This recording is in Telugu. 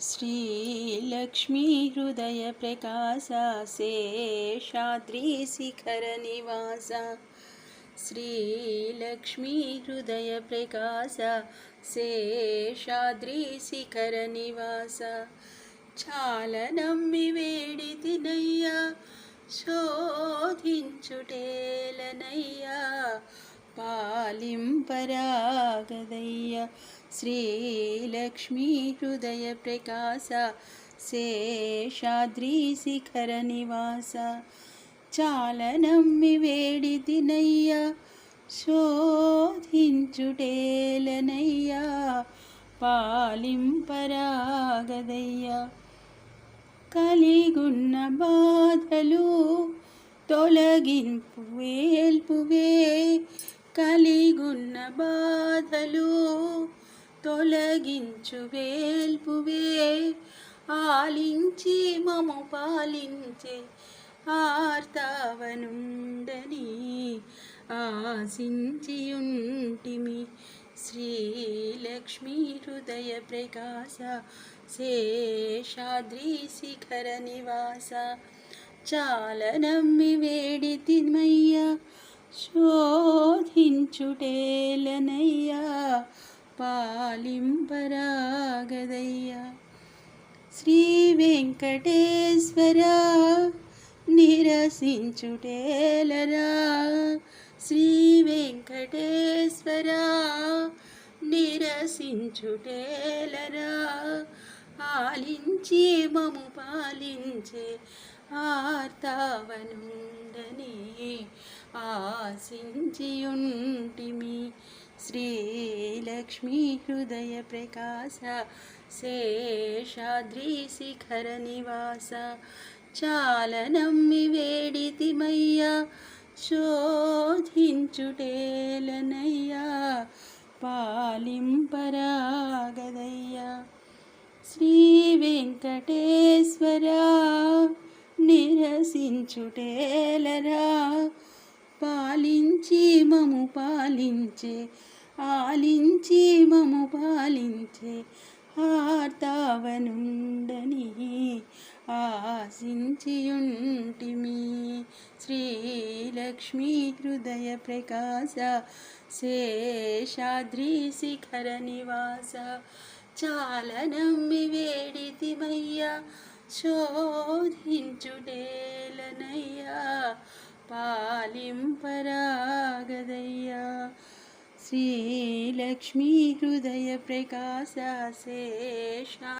श्रीलक्ष्मी हृदयप्रकाश शेषाद्रिशिखरनिवास श्रीलक्ष्मी हृदयप्रकाश శేషాద్రిశిఖరనివాస చాలా నమ్మి వేడితినయ్యా శోధించుటేలనయ్యా పాలింపరాగదయ్య శ్రీలక్ష్మీ హృదయ ప్రకాశ శేషాద్రిశిఖర నివాస చాలా వేడి దినయ్యా శోధించుటేలనయ్యా పాలింపరాగదయ్యా కలిగున్న బాధలు తొలగింపు వేల్పువే కలిగున్న బాధలు తొలగించు వేల్పువే ఆలించి మము పాలించే ఆర్తావనుండని ఆశించియుంటిమి. శ్రీలక్ష్మీ హృదయ ప్రకాశ శేషాద్రి శిఖర నివాస చాలా నమ్మి వేడి తిమయ్యా శోధించుటేలనయ్యా. పాలింపరాగదయ్యా. శ్రీ వెంకటేశ్వర నిరసించుటేలరా. శ్రీ వెంకటేశ్వర నిరసించుటేలరా. ఆలించి మము పాలించే ఆర్తావనుండని ఆశించియుంటిమి. శ్రీలక్ష్మీ హృదయ ప్రకాశ శేషాద్రి శిఖర నివాస చాలా నమ్మి వేడితిమయ్యా శోధించుటేలనయ్యా పాలింపరాగదయ్యా శ్రీ వెంకటేశ్వర నిరసించుటేలరా పాలించి మము పాలించే ఆలించి మము పాలించే ఆర్తావనుండని ఆశించియుంటిమి. శ్రీలక్ష్మీ హృదయ ప్రకాశ శేషాద్రి శిఖర నివాస. చాలా నమ్మి వేడితిమయ్యా శోధించుటేలనయ్యా పాలింపరాగదయ్యా. శ్రీలక్ష్మీ హృదయ ప్రకాశ శేష